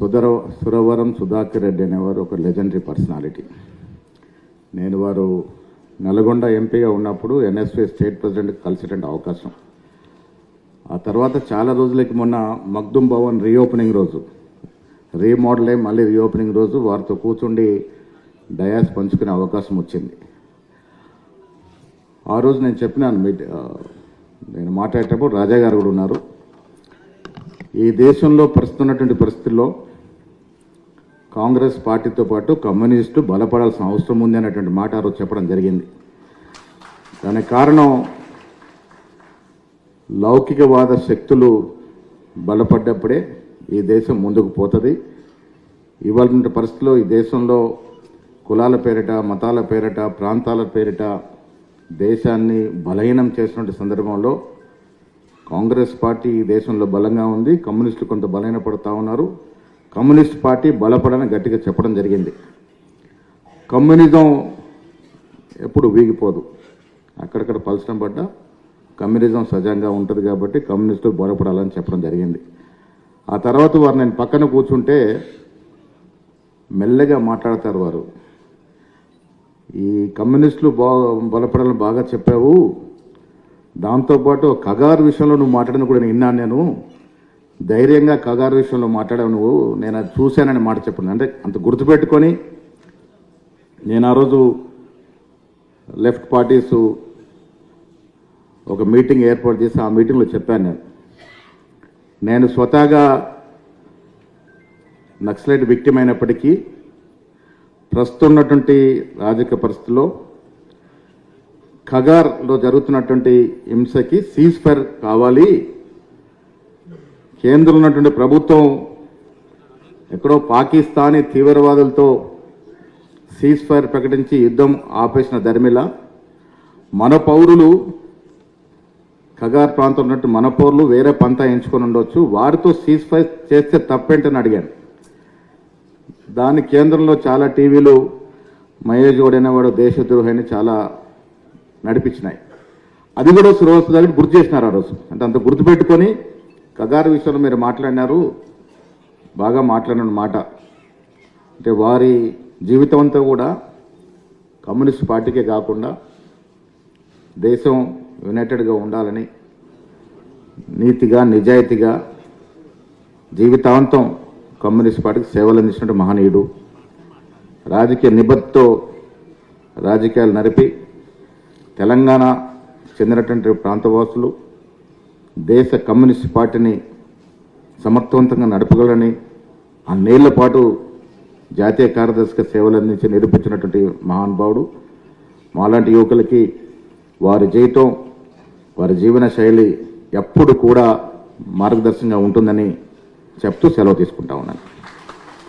సుధర సురవరం సుధాకర్ రెడ్డి అనేవారు ఒక legendary personality నేను వారు నల్గొండ ఎంపీగా ఉన్నప్పుడు ఎన్ఎస్పీ స్టేట్ ప్రెసిడెంట్ కలిసేటువంటి అవకాశం. ఆ తర్వాత చాలా రోజులకి మొన్న మగ్దుం భవన్ రీఓపెనింగ్ రోజు. రీమోడల్ అయి మళ్ళీ రీఓపెనింగ్ రోజు వారితో కూర్చుండి డయాస్ పంచుకునే అవకాశం వచ్చింది. ఆ రోజు నేను చెప్పినాను మీట్ నేను మాట్లాడేటప్పుడు రాజా గారు కూడా ఉన్నారు. ఈ దేశంలో ప్రస్తున్నటువంటి పరిస్థితుల్లో కాంగ్రెస్ పార్టీతో పాటు కమ్యూనిస్టు బలపడాల్సిన అవసరం ఉంది అనేటువంటి మాట ఆ రోజు చెప్పడం జరిగింది. దానికి కారణం లౌకికవాద శక్తులు బలపడ్డప్పుడే ఈ దేశం ముందుకు పోతుంది. ఇవాళ పరిస్థితిలో ఈ దేశంలో కులాల పేరిట మతాల పేరిట ప్రాంతాల పేరిట దేశాన్ని బలహీనం చేసినటువంటి సందర్భంలో కాంగ్రెస్ పార్టీ ఈ దేశంలో బలంగా ఉంది. కమ్యూనిస్టులు కొంత బలహీనపడుతూ ఉన్నారు. కమ్యూనిస్ట్ పార్టీ బలపడని గట్టిగా చెప్పడం జరిగింది. కమ్యూనిజం ఎప్పుడు వీగిపోదు. అక్కడక్కడ పలచడం పడ్డ కమ్యూనిజం సజంగా ఉంటుంది కాబట్టి కమ్యూనిస్టులు బలపడాలని చెప్పడం జరిగింది. ఆ తర్వాత వారు నేను పక్కన కూర్చుంటే మెల్లగా మాట్లాడతారు వారు. ఈ కమ్యూనిస్టులు బా బలపడాలని బాగా చెప్పావు. దాంతోపాటు కగారు విషయంలో నువ్వు మాట్లాడిన కూడా నేను విన్నాను నేను. ధైర్యంగా కగారు విషయంలో మాట్లాడావు నువ్వు నేను అది చూశానని మాట చెప్పండి. అంటే అంత గుర్తుపెట్టుకొని నేను ఆ రోజు లెఫ్ట్ పార్టీస్ ఒక మీటింగ్ ఏర్పాటు చేసి ఆ మీటింగ్లో చెప్పాను నేను. నేను స్వతహాగా నక్సలైట్ విక్టిమ్ అయినప్పటికీ ప్రస్తుతం ఉన్నటువంటి రాజకీయ పరిస్థితుల్లో ఖగార్లో జరుగుతున్నటువంటి హింసకి సీజ్ ఫైర్ కావాలి. కేంద్రం ఉన్నటువంటి ప్రభుత్వం ఎక్కడో పాకిస్తానీ తీవ్రవాదులతో సీజ్ ఫైర్ ప్రకటించి యుద్ధం ఆపేసిన ధర్మిల మన పౌరులు ఖగార్ ప్రాంతం ఉన్నట్టు మన పౌరులు వేరే పంతా ఎంచుకొని ఉండొచ్చు. వారితో సీజ్ ఫైర్ చేస్తే తప్పేంటని అడిగాను. దాని కేంద్రంలో చాలా టీవీలు మహేష్ గౌడ్ అనేవాడు దేశద్రోహిని చాలా నడిపించినాయి. అది కూడా సురవస్తు గారికి గుర్తు చేసినారు ఆ రోజు. అంటే అంత గుర్తుపెట్టుకొని కగారు విషయంలో మీరు మాట్లాడినారు బాగా మాట్లాడిన మాట. అంటే వారి జీవితం అంతా కూడా కమ్యూనిస్ట్ పార్టీకే కాకుండా దేశం యునైటెడ్గా ఉండాలని నీతిగా నిజాయితీగా జీవితాంతం కమ్యూనిస్ట్ పార్టీకి సేవలు అందించిన మహనీయుడు. రాజకీయ నిబద్ధతో రాజకీయాలు నడిపి తెలంగాణ చెందినటువంటి ప్రాంతవాసులు దేశ కమ్యూనిస్ట్ పార్టీని సమర్థవంతంగా నడపగలని అన్నేళ్ళ పాటు జాతీయ కార్యదర్శిగా సేవలు అందించి నిరూపించినటువంటి మహానుభావుడు మాలాంటి యువకులకి వారి జీవితం వారి జీవన శైలి ఎప్పుడు కూడా మార్గదర్శకంగా ఉంటుందని చెప్తూ సెలవు తీసుకుంటా ఉన్నాను.